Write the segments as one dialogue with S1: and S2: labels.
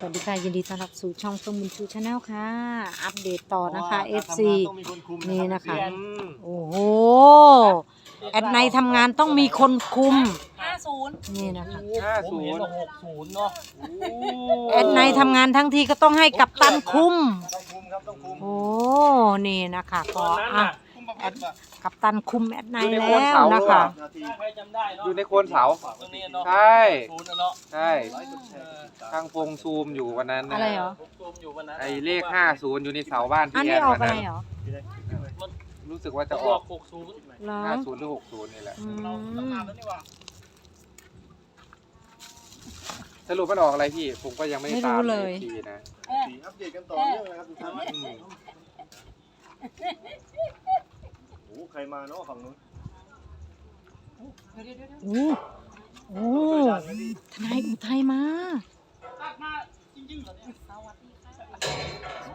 S1: สวัสดีค่ะยินดีต้อนรับสู่ช่องเฟิร์มบุญชูชาแนลค่ะ อัปเดตต่อนะคะ FC นี่นะคะ โอ้โห แอดในทำงานต้องมีคนคุม
S2: ห้าศูนย์
S1: นี่นะคะ
S3: ห้า
S4: ผม
S3: ศู
S4: เห็น
S3: นย์
S4: ว่าหกศูนย์เนาะ
S1: แอดในทำงานทั้งทีก็ต้องให้กับตันคุม
S3: ต้องคุมครับต้องคุม
S1: โอ้ นี่นะคะ
S4: ต
S1: ก็
S4: อนนั้น
S1: อะ
S4: น่ะ
S3: คุมประพัดป่ะ
S1: กับตันคุมแอดใน
S3: อยู่ใน
S1: แล้
S3: โคน
S1: ว
S3: เสา
S1: นะคะ
S3: นาที
S4: ถ้าใครจำได้เนาะ
S3: อยู่ในโคนเสา
S4: ตรงนี้เนาะ
S3: ใช่
S4: ศูนย์อะเนาะ
S3: ใช่
S4: เออ
S3: ทางพงซูมอยู่วันนั้นน
S1: อะไรเหรอ
S4: ผมซูมอยู่วันนั้น
S3: ไอเลขห้าศูนย์อยู่ในเสาบ้าน
S1: อัน
S3: ที่แอ
S1: นี้
S3: น
S1: ออก
S3: วัน
S1: อะไร
S3: นั้น
S1: เหรอ
S4: มัน
S3: รู้สึกว่า
S4: จะ
S3: จะ
S4: อ
S3: อ
S4: อ
S3: อกก
S4: หกศูนย์
S1: เหรอ
S3: ห้าศูนย์หรือหกศูนย์นี่แหละ
S1: อื
S4: เราตั้ง
S1: ม
S4: นานแล้วนี่หว่า
S3: สรุปมันออกอะไรพี่ ผมก็ยังไม่ได้ตามในทีนะ
S5: อัปเดตกันต่อเนื่องนะครับทุกท่าน
S3: อืม
S5: โอ้โหใครมาเนาะฝั่งนู้น
S1: โอ้โอ้ทนายอุทัยมา
S4: ตัดมาจริงๆเหรอเนี่ย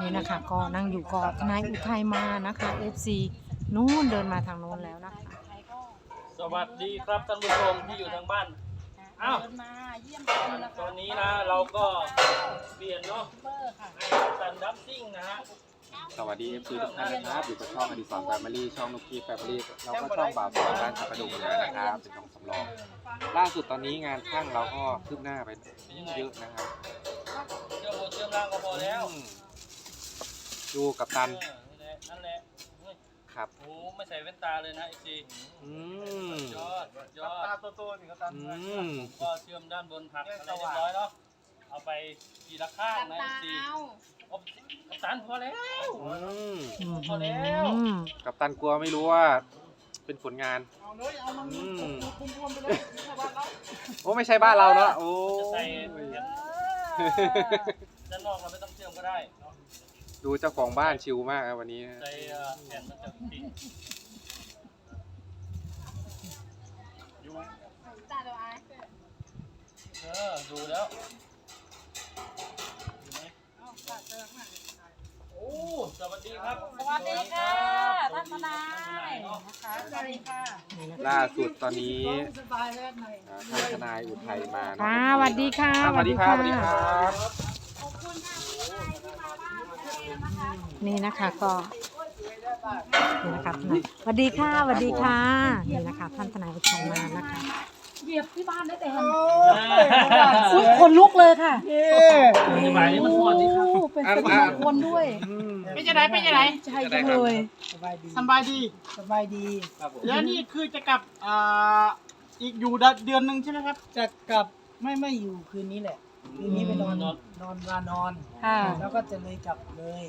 S1: นี่นะคะก็นั่งอยู่ก็ทนายอุทัยมานะคะ FC นู่นเดินมาทางโน้นแล้วนะคะ
S4: สวัสดีครับท่านผู้ชมที่อยู่ทางบ้าน อ้าว
S2: เดินมาเยี่ยมชมนะ
S4: ต
S2: คะ
S4: อนนี้นะเราก็เปลี่ยนเนาะ
S2: เบอร์ค่ะ
S4: ให้ตันดัมซิ่งนะฮะ
S3: สวัสดีเอฟซีทุกท่านนะครับอยู่กับช่องอดิสรแฟมิลี่ช่องนุกกี้แฟมิลี่แล้วก็ช่องบ่าวสาวบ้านขับประดุงเหนือนะครับเป็นช่องสำรอง ล่าสุดตอนนี้งานช่างเราก็คืบหน้าไปเยอะนะครับ
S4: เชื่อมโบเชื่อมร่างก็พอแล้ว
S3: อืมดูกับตัน
S4: เออนี่แหละนั่นแหละเฮ้ย
S3: ครับ
S4: โอ้ไม่ใส่แว่นตาเลยนะไอซี
S3: อืม
S4: ยอดยอด
S5: ตาโตๆนี่ก็ตาม
S3: อืม
S4: ก็เชื่อมด้านบนหักอะไรเรียบร้อยเนาะเอาไปทีละข้างนะสีอบ กับตันพอแล้ว
S3: อืม
S4: พอแล้ว
S3: กับตันกลัวไม่รู้ว่า เป็นผลงาน
S4: เอาเลยเอามัน
S3: อืม
S4: คุมๆไปเลยชาวบ้านเรา
S3: โอ้ไม่ใช่บ้านเราเนาะโอ้
S4: จะใส่
S3: ย
S4: ด้านนอกเราไม่ต้องเชื่อมก็ได้เนาะ
S3: ดูเจ้าของบ้านชิลมากครับวันนี้
S4: ใส่เอ่อแผ่นมันจะติดอยู่ไหม
S2: จ่าเดี๋ยวไอ้
S4: เออดูแล้ว โอ้ สวัสดีครับ
S2: สวัสดีค่ะท่านทนาย
S4: เนาะ
S2: นะคะสวัสดีค่ะ
S3: ล่าสุดตอนนี้อ่าท่านทนายอุทัยมาเนอะ
S1: ค่ะสวัสดีค่ะ
S3: สวัสดีครับสวัสดีครับ
S1: นี่นะคะก็นี่นะคะทนายสวัสดีค่ะสวัสดีค่ะนี่นะคะท่านทนายอุทัยมานะคะ
S2: เหยียบที่บ้านได้แต่เห็น
S4: โอ้
S2: อุ๊ยคนลุกเลยค่ะ
S4: สบายนี่มันทอดนี่ครับ
S2: โอ้เป็นสิริมงคลด้วย
S3: อืม
S6: เป็นจะไหนเป็นจะไหน
S2: ใจจังเลย
S6: สบายดี
S2: สบายดี
S6: สบายดี
S4: ครับผม
S6: แล้วนี่คือจะกลับอ่าอีกอยู่เดือนหนึ่งใช่ไหมครับ จะกลับไม่ไม่อยู่คืนนี้แหละ คืนนี้ไปนอนนอนลานอน
S2: ค่ะ
S6: แล้วก็จะเลยกลับเลย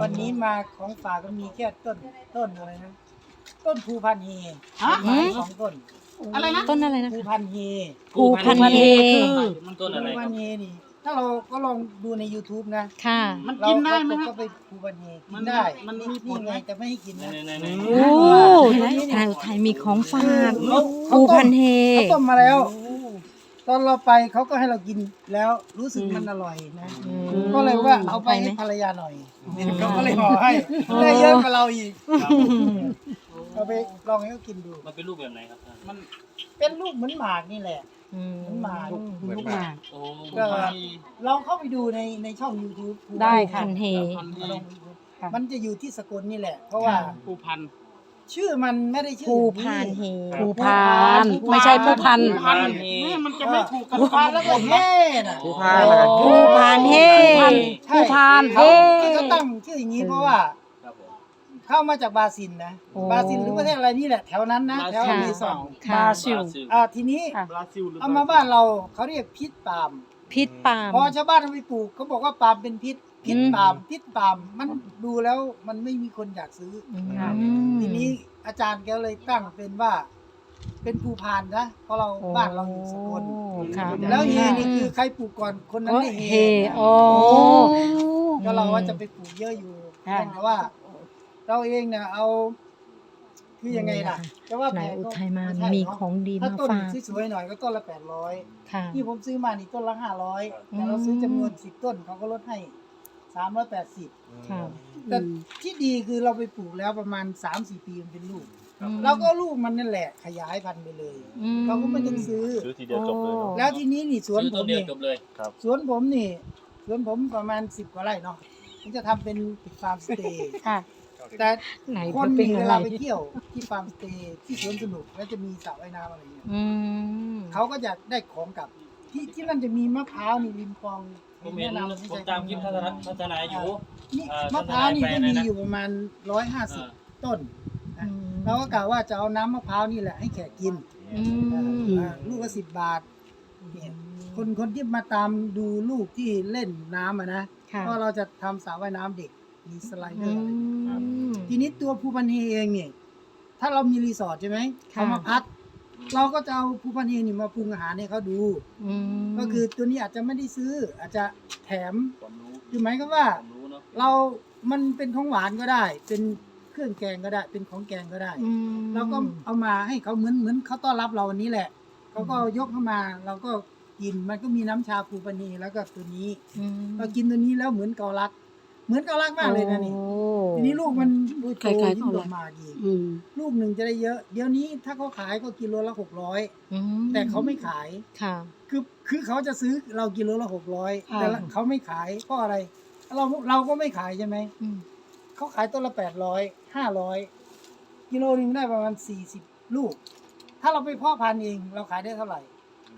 S6: วันนี้มาของฝากก็มีแค่ต้นต้นอะไรนะ ต้นภูพันเฮ
S2: ฮะ
S6: ไม้สองต้น
S2: อะไรนะ
S1: ต้นอะไรนะ
S6: ภู
S1: คะ
S6: พันเฮ
S1: ภูพันเฮ
S4: มันต้นอะไร
S6: ภู
S4: ค
S6: พั
S4: รับ
S6: นเฮนี่ ถ้าเราก็ลองดูใน YouTube นะ
S1: ค่ะ
S6: มัน
S2: กินได้ไหม
S6: เรา
S2: ครับ
S6: ก็ไปภูพันเฮกิ
S2: มันน
S6: ได้
S2: มันมีผล
S6: นี่
S2: ไหม
S6: ไงแต่ไม่ให้กินนะ
S4: ไหนไหน
S1: โอ้ทนายอุทัยมีของฝากภูพันเฮ
S6: เขาต้มมาแล้ว ตอนเราไปเขาก็ให้เรากินแล้วรู้สึกมันอร่อยนะ
S1: อืม
S6: ก็เลยว่าเอาไป
S1: ไหม
S6: ให้ภรรยาหน่อยเขาก็เลยห่อให้ได้เยอะกว่าเราอีก เอาไปลองให้เขากินดู
S4: มันเป็นรูปแบบไหนครับท่าน
S6: มันเป็นลูกเหมือนหมากนี่แหละ
S1: อืม
S6: หมาก
S3: เหมือนหมาก
S4: โอ้
S6: ก็ลองเข้าไปดูในในช่อง YouTube
S1: ได้ค่ะพันเฮ
S6: ลองดู
S1: ค่ะ
S6: มันจะอยู่ที่สกลนี่แหละ เพราะว่า
S4: ภูพัน
S6: ชื่อมันไม่ได้ชื่อ
S1: ภู
S6: อย่าง
S1: พานเฮ
S6: ภู
S1: ภูพาน ไม่ใช่ผู้พัน
S4: พัน
S6: แม่มันจะไม่ถูกกันภูพานแล้วก็เฮ่น่ะ
S3: ภูพานนะครับ
S1: ภูพานเฮ
S6: ใช่
S1: ภูพานเฮ
S6: ที่เขาตั้งชื่ออย่างนี้เพราะว่า
S4: ครับผม
S6: เข้ามาจากบราซิลนะ
S1: โอ้
S6: บราซิลหรือประเทศอะไรนี่แหละแถวนั้นนะแถวอเมซอน
S1: ค่ะ
S2: บราซิล
S6: อ่าทีนี้
S1: ค่ะ
S2: บราซิลหรือ
S6: เอามาบ้านเราเขาเรียกพิษปาล์ม
S1: พิษปาล์ม
S6: พอชาวบ้านเอาไปปลูกเขาบอกว่าปาล์มเป็นพิษพิษ
S1: อืม
S6: ปาล์มพิษปาล์มมันดูแล้วมันไม่มีคนอยากซื้อ
S1: อื
S6: อ
S1: ม
S6: ทีนี้อาจารย์แกเลยตั้งเป็นว่า เป็นภูพานนะเพราะเราบ้านเราอยู่สกล
S1: โอ้ค่ะ
S6: แล้วเฮนี่คือใครปลูกก่อนคนนั้น
S1: โอ้
S6: ได้
S1: เฮ
S6: เฮ
S1: โอ้
S6: ก็เราว่าจะไปปลูกเยอะอยู่
S1: ค่ะ
S6: แต่ว่า เราเองเนี่ยเอาคือยังไงล่ะแต่ว่าแพ
S1: นาย
S6: ง
S1: อุ
S6: ก็
S1: ทัยมา
S6: ไใช่
S1: มี
S6: เนะ
S1: ของดี
S6: ถ้า
S1: มา
S6: ต้น
S1: ฝาก
S6: สวยๆหน่อยก็ต้นละแปดร้อย
S1: ค่ะ
S6: ที่ผมซื้อมานี่ต้นละห้าร้อย
S1: อืม
S6: แต่เราซื้อจำนวนสิบต้นเขาก็ลดให้สามร้อยแปดสิบ
S1: ค่ะ
S6: แต่ที่ดีคือเราไปปลูกแล้วประมาณสามสี่ปีมันเป็นลูก
S1: อืม
S6: เราก็ลูกมันนั่นแหละขยายพันธุ์ไปเลย
S1: อืม
S6: เราก็ไม่ต้องซื้อ
S5: ซื้อทีเดียวจบเลยเนาะ
S6: แล้วทีนี้นี่สวน
S4: ซื้อ
S6: ผ
S4: ต้
S6: ม
S4: นเดียว
S6: นี่
S4: จบเลย
S6: สวนผมนี่ สวนผมประมาณสิบกว่าไร่เนาะผมจะทำเป็นฟาร์มสเตย์
S1: ค่ะ
S6: แต่
S1: ไหน
S6: คน
S1: เป็น
S6: นี่
S1: อะ
S6: เว
S1: ไร
S6: ลาไปเที่ยวที่ฟาร์มสเตย์ที่สวนสนุกแล้วจะมีสระว่ายน้ำอะไรเงี้ย
S1: อืม
S6: เขาก็จะได้ของกลับ ที่ที่นั่นจะมีมะพร้าวนี่ริมคลอง
S4: ผมเห็น
S6: แนะำ
S4: ผมตามคลิปพัฒนาพัฒนาอยู่
S6: นี่
S4: เอ่อ
S6: มะพร้าวนี่
S4: ท
S6: ก็
S4: นายแปล
S6: มี
S4: นะ
S6: อยู่ประมาณร้อยห้าสิบต้น
S1: อืม
S6: เราก็กล่าวว่าจะเอาน้ำมะพร้าวนี่แหละให้แขกกิน
S1: อืม
S6: อ่าลูกละสิบบาทเนี่ยคนคนที่มาตามดูลูกที่เล่นน้ำอะนะ
S1: ค่ะ
S6: เพราะเราจะทำสระว่ายน้ำเด็กมีสไลเดอ
S1: อื
S6: ร์อะไร
S1: ม
S6: ทีนี้ตัวภูพันเฮเองเนี่ยถ้าเรามีรีสอร์ทใช่ไหม
S1: ค่ะ
S6: เขามาพัก เราก็จะเอาภูพันเฮนี่มาปรุงอาหารให้เขาดู
S1: อืม
S6: ก็คือตัวนี้อาจจะไม่ได้ซื้อ อาจจะแถม
S4: ความรู้
S6: คือหมายก็ว่า
S4: ความรู้เนาะ
S6: เรามันเป็นของหวานก็ได้ เป็นเครื่องแกงก็ได้ เป็นของแกงก็ได้
S1: อืม
S6: เราก็เอามาให้เขาเหมือนเหมือนเขาต้อนรับเราวันนี้แหละเขาก็ยกเข้ามา เราก็กินมันก็มีน้ำชาภูปนีแล้วก็ตัวนี้
S1: อืม
S6: เรากินตัวนี้แล้วเหมือนเกาลัด เหมือนเกาลัดมากเลยนะนี่
S1: โอ้
S6: ทีนี้ลูกมันโต
S2: คล้ายๆ
S6: ยิ่ง
S2: เกาลั
S6: ก
S2: ด
S6: ว่าหมากอีก
S2: อืม
S6: ลูกหนึ่งจะได้เยอะ เดี๋ยวนี้ถ้าเขาขายก็กิโลละหกร้อย
S1: อืม
S6: แต่เขาไม่ขาย
S1: ค่ะ
S6: คือคือเขาจะซื้อเรากิโลละหกร้อย
S1: ค่ะ
S6: แต่ละเขาไม่ขายเพราะอะไร เราเราก็ไม่ขายใช่ไหม
S1: อืม
S6: เขาขายต้นละแปดร้อยห้าร้อยกิโลหนึงได้ประมาณสี่สิบลูก ถ้าเราไปเพาะพันธุ์เองเราขายได้เท่าไหร่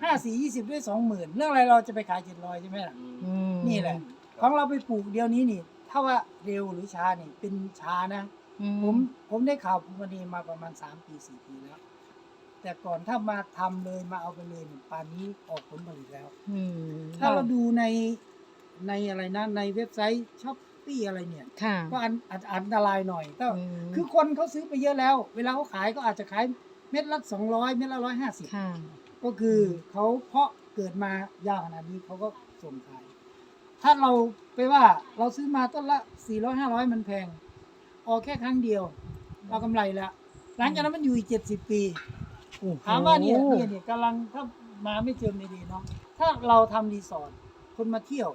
S6: ห้าสี่ยี่สิบด้วยสองหมื่นเรื่องอะไรเราจะไปขายเจ็ดร้อยใช่ไหมล่ะ
S1: อืม
S6: นี่แหละ ของเราไปปลูกเดียวนี้นี่ถ้าว่าเร็วหรือช้านี่เป็นช้านะ
S1: อื
S6: ผมผมได้ข่าวภูมินีมาประมาณสามปีสี่ปีแล้ว แต่ก่อนถ้ามาทำเลยมาเอาไปเลยเนี่ยป่านนี้ออกผลผลิตแล้ว
S1: อืม
S6: ถ้าเราดูในในอะไรนะในเว็บไซต์ช้อปปี้อะไรเนี่ย
S1: ค่ะ
S6: ก็อันอาจอันตรายหน่อยก็
S1: อืม
S6: คือคนเขาซื้อไปเยอะแล้ว เวลาเขาขายก็อาจจะขายเม็ดละสองร้อยเม็ดละร้อยห้าสิบ
S1: ค่ะ
S6: ก็คือเขาเพาะเกิดมายาวขนาดนี้เขาก็ส่งขาย ถ้าเราไปว่าเราซื้อมาต้นละสี่ร้อยห้าร้อยมันแพง ออกแค่ครั้งเดียว เรากำไรแล้วหลังจากนั้นมันอยู่อีกเจ็ดสิบปีถามว่าเนี่ยเนี่ยเนี่ยกำลังถ้ามาไม่เจอไม่ดีเนาะถ้าเราทำรีสอร์ทคนมาเที่ยว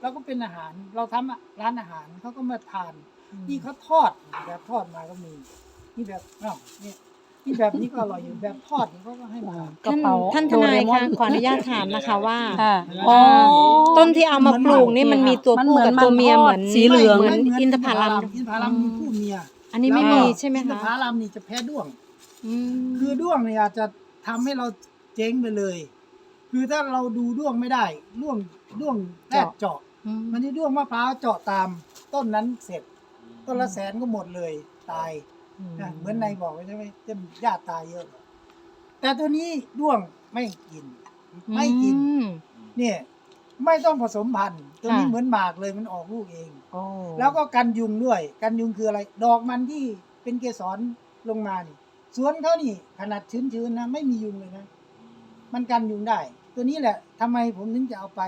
S6: เราก็เป็นอาหารเราทำร้านอาหารเขาก็มาทานนี่เขาทอดแบบทอดมาก็มีนี่แบบอ้าวเนี่ย นี่แบบนี้ก็อร่อยอยู่แบบทอดนี่เขาก็ให้มา
S2: กระ
S1: ท่าน
S2: เป๋า
S1: ท่านทนาย
S2: โดเรมอ
S1: คะ
S2: น
S1: ขออนุญาตถามนะคะว่า
S2: ค่ะ
S6: อ๋อ
S1: ต้นที่เอามาปลูกนี่มันมีตัว
S2: มัน
S1: ผู้
S2: เหมือน
S1: กับตัวเมีย
S2: มันท
S1: เห
S2: อ
S1: มื
S2: ด
S1: อน
S2: สีเหลือง
S1: เหมือน
S6: ไม่
S1: อินทผลัม
S6: อินทผลัมมีผู้เมีย
S1: อันนี้ไม่มีใช่ไหม
S6: อินท
S1: คะ
S6: ผลัมนี่จะแพ้ด้วง
S1: อืม
S6: คือด้วงเนี่ยอาจจะทำให้เราเจ๊งไปเลย คือถ้าเราดูด้วงไม่ได้ด้วงด้วงแรกเจาะ
S1: อืม
S6: มันที่ด้วงมะพร้าวเจาะตาม ต้นนั้นเสร็จ ต้นละแสนก็หมดเลยตาย นะเหมือนนายบอกไว้ใช่ไหมจะญาติตายเยอะ แต่ตัวนี้ด้วงไม่กิน ไม่กิน
S1: อืม
S6: เนี่ย ไม่ต้องผสมพันธุ์ตัวนี้
S1: ค่ะ
S6: เหมือนหมากเลยมันออกลูกเอง
S1: โอ้
S6: แล้วก็กันยุงด้วย กันยุงคืออะไร ดอกมันที่เป็นเกสรลงมานี่สวนเขานี่ขนาดชื้นๆนะไม่มียุงเลยนะ มันกันยุงได้ ตัวนี้แหละทำไมผมถึงจะเอาไป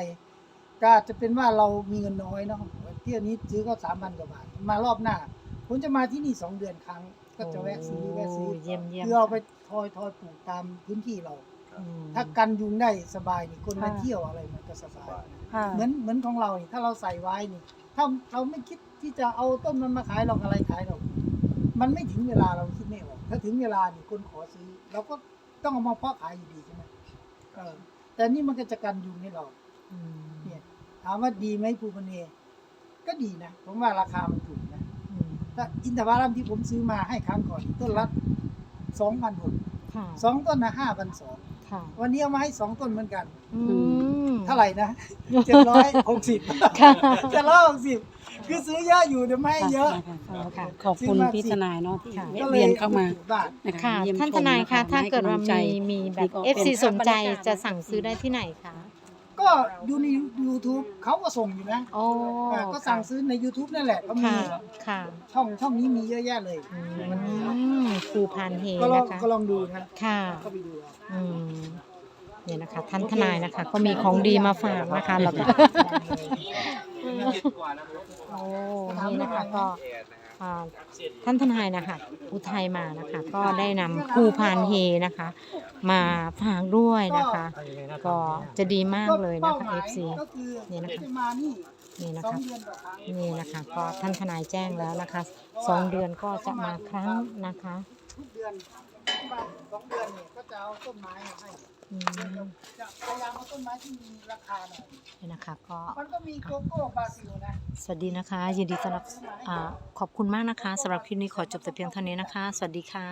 S6: ก็อาจจะเป็นว่าเรามีเงินน้อยเนาะเที่ยวนี้ซื้อก็สามพันกว่าบาท มารอบหน้า ผมจะมาที่นี่สองเดือนครั้ง ก็จะแวะซื้อแวะซื้อ
S1: โเยี่ยมเยี่ยม
S6: คือเอาไปทอยทอยปลูกตามพื้นที่เรา
S1: อืม
S6: ถ้ากันยุงได้สบายนี่คนมา
S2: ค่ะ
S6: เที่ยวอะไรมันก็สบาย
S2: ค่ะ
S6: เหมือนเหมือนของเรานี่ถ้าเราใส่ไว้นี่ ถ้าเราไม่คิดที่จะเอาต้นมันมาขายหรอกอะไรขายหรอกมันไม่ถึงเวลาเราคิดไม่ออกถ้าถึงเวลานี่คนขอซื้อเราก็ต้องเอามาเพาะขายอยู่ดีใช่ไหมเออแต่นี่มันก็จะกันยุงให้เรา
S1: อืม
S6: เนี่ยถามว่าดีไหมภูพเนก็ดีนะผมว่าราคามันถูก นะ
S1: อืม
S6: ถ้าอินทผลัมที่ผมซื้อมาให้ครั้งก่อน ต้นละสองพันหก
S1: ค่ะ
S6: สองต้นนะห้าพันสอง
S1: ค่ะ
S6: วันนี้เอามาให้สองต้นเหมือนกัน
S1: อืม
S6: เท่าไหร่นะเจ็ดร้อยหกสิบ
S1: ค่ะ
S6: เจ็ดร้อยหกสิบคือซื้อเยอะอยู่แต่ไม่ให้เยอะ
S1: ค่ะ
S2: ขอบคุณพี่ทนายเนาะที่
S1: ค่ะ
S2: แวะเวียนเข้ามา
S6: บ้าน
S2: นะคะ
S1: ค่ะ
S2: เยี่ยม
S1: ท่าน
S2: ช
S1: ท
S2: ม
S1: นาย
S2: ค
S1: คะถ้า
S2: ให้
S1: เกิดว่าำ
S2: ลังใจ
S1: มีมีแบบ
S2: นี่ก็
S1: FC
S2: เป็น
S1: สนใจ
S2: บรรยากาศ
S1: จะสั่งซื้อได้ที่ไหนคะ
S6: ก็ดูใน YouTube เขาก็ส่งอยู่นะ
S1: โอ้
S6: อ่าก็สั่งซื้อใน YouTube นั่นแหละก็มี
S1: ค่ะค่ะ
S6: ช่องช่องนี้มีเยอะแยะเลย
S1: อืมครูพานเฮ
S6: ก็ลอง
S1: นะคะ
S6: ก็ลองดูนะ
S1: ค่ะ
S6: ก็ไปดูเอา
S1: อืมเนี่ยนะคะ ท่านทนายนะคะ ก็มีของดีมาฝากนะคะแล้วก็ โอ้นี่นะคะก็อ่า ท่านทนายนะคะ อุทัยมานะคะ ก็ได้นำครูพานเฮนะคะ มาฝากด้วยนะคะ ก็จะดีมากเลยนะคะ
S6: ป้าหมาย
S1: FC นี่นะคะ
S6: นี่
S1: นะคะ
S6: นี่
S1: นะคะก็ท่านทนายแจ้งแล้วนะคะสองเดือนก็จะมาครั้งนะคะ
S6: ทุกเดือนสองเดือนเนี่ยก็จะเอาต้นไม้มาให้ จะพยายามเอาต้นไม้ที่มีราคาหน่อย
S1: นี่นะคะก็
S6: มันก็มีโกโก้บราซิลนะ
S1: สวัสดีนะคะ ยินดีต้อนรับอ่าขอบคุณมากนะคะสำหรับคลิปนี้ขอจบแต่เพียงเท่านี้นะคะ สวัสดีค่ะ